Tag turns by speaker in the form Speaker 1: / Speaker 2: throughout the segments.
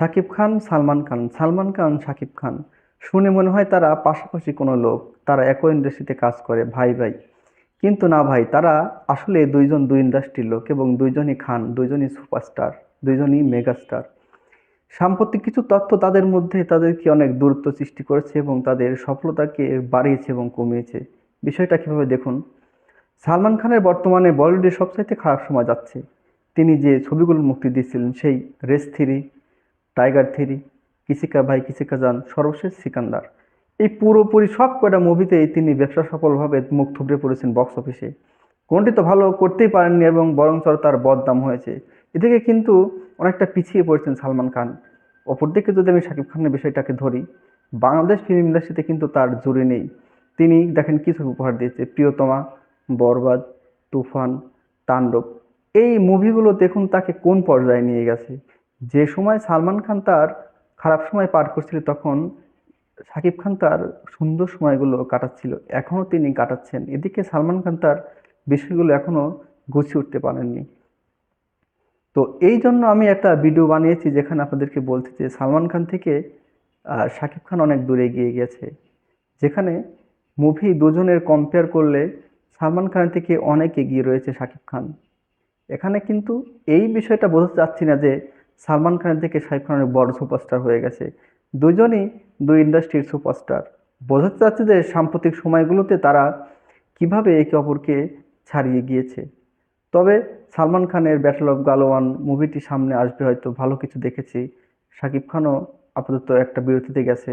Speaker 1: শাকিব খান, সালমান খান। সালমান খান শাকিব খান। শুনে মনে হয় তারা পাশাপাশি কোনো লোক, তারা একই ইন্ডাস্ট্রিতে কাজ করে, ভাই ভাই। কিন্তু না ভাই, তারা আসলে দুইজন দুই ইন্ডাস্ট্রির লোক এবং দুইজনই খান, দুইজনই সুপারস্টার, দুইজনই মেগাস্টার। সাম্প্রতিক কিছু তথ্য তাদের মধ্যে তাদেরকে অনেক দূরত্ব সৃষ্টি করেছে এবং তাদের সফলতাকে বাড়িয়েছে এবং কমিয়েছে। বিষয়টা কীভাবে দেখুন? সালমান খানের বর্তমানে বলিউডের সবচাইতে খারাপ সময় যাচ্ছে। তিনি যে ছবিগুলো মুক্তি দিয়েছিলেন, সেই race three tiger three, Kisi Ka Bhai, Kisi Ka Jaan সর্বশেষ সিকান্দার। এই পুরোপুরি সব কয়টা মুভিতেই তিনি ব্যবসা সফলভাবে মুখ থুবড়ে পড়েছেন বক্স অফিসে কোনটি তো ভালো করতেই পারেননি এবং বরঞ্চ তার বদনাম হয়েছে। এদিকে কিন্তু অনেকটা পিছিয়ে পড়েছেন সালমান খান। অপরদিকে যদি আমি শাকিব খানের বিষয়টাকে ধরি, বাংলাদেশ ফিল্ম ইন্ডাস্ট্রিতে কিন্তু তার জুড়ি নেই। তিনি দেখেন কিছু উপহার দিয়েছে, প্রিয়তমা, বরবাদ, তুফান, তাণ্ডব। এই মুভিগুলো দেখুন তাকে কোন পর্যায়ে নিয়ে গেছে। যে সময় সালমান খান তার খারাপ সময় পার করছিল, তখন শাকিব খান তার সুন্দর সময়গুলো কাটাচ্ছিল। এখনও তিনি কাটাচ্ছেন। এদিকে সালমান খান তার বিষয়গুলো এখনও গুছিয়ে উঠতে পারেননি। তো এই জন্য আমি একটা ভিডিও বানিয়েছি যেখানে আপনাদেরকে বলছি যে সালমান খান থেকে শাকিব খান অনেক দূরে এগিয়ে গেছে। যেখানে মুভি দুজনের কম্পেয়ার করলে সালমান খানের থেকে অনেক এগিয়ে রয়েছে শাকিব খান। এখানে কিন্তু এই বিষয়টা বোঝাতে চাচ্ছি না যে সালমান খানের থেকে শাকিব খান অনেক বড় সুপারস্টার হয়ে গেছে। দুজনই দুই ইন্ডাস্ট্রির সুপারস্টার। বোঝাতে চাচ্ছে যে সাম্প্রতিক সময়গুলোতে তারা কীভাবে একে অপরকে ছাড়িয়ে গিয়েছে। তবে সালমান খানের ব্যাটল অফ গালোয়ান মুভিটি সামনে আসবে হয়তো, ভালো কিছু দেখেছি। শাকিব খানও আপাতত একটা বিরতিতে গেছে।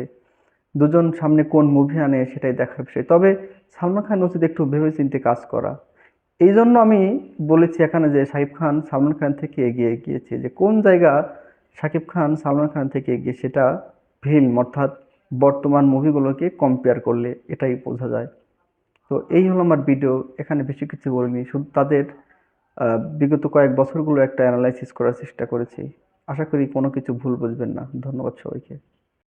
Speaker 1: দুজন সামনে কোন মুভি আনে সেটাই দেখার বিষয়। তবে সালমান খান উচিত একটু ভেবেচিন্তে কাজ করা। এই জন্য আমি বলেছি এখানে যে শাকিব খান সালমান খান থেকে এগিয়ে গিয়েছে, যে কোন জায়গা শাকিব খান সালমান খান থেকে এগিয়ে সেটা ফিল্ম অর্থাৎ বর্তমান মুভিগুলোকে কম্পেয়ার করলে এটাই বোঝা যায়। তো এই হলো আমার ভিডিও এখানে বেশি কিছু বলিনি, শুধু তাদের বিগত কয়েক বছরগুলো একটা অ্যানালাইসিস করার চেষ্টা করেছি। আশা করি কোনো কিছু ভুল বুঝবেন না। ধন্যবাদ সবাইকে।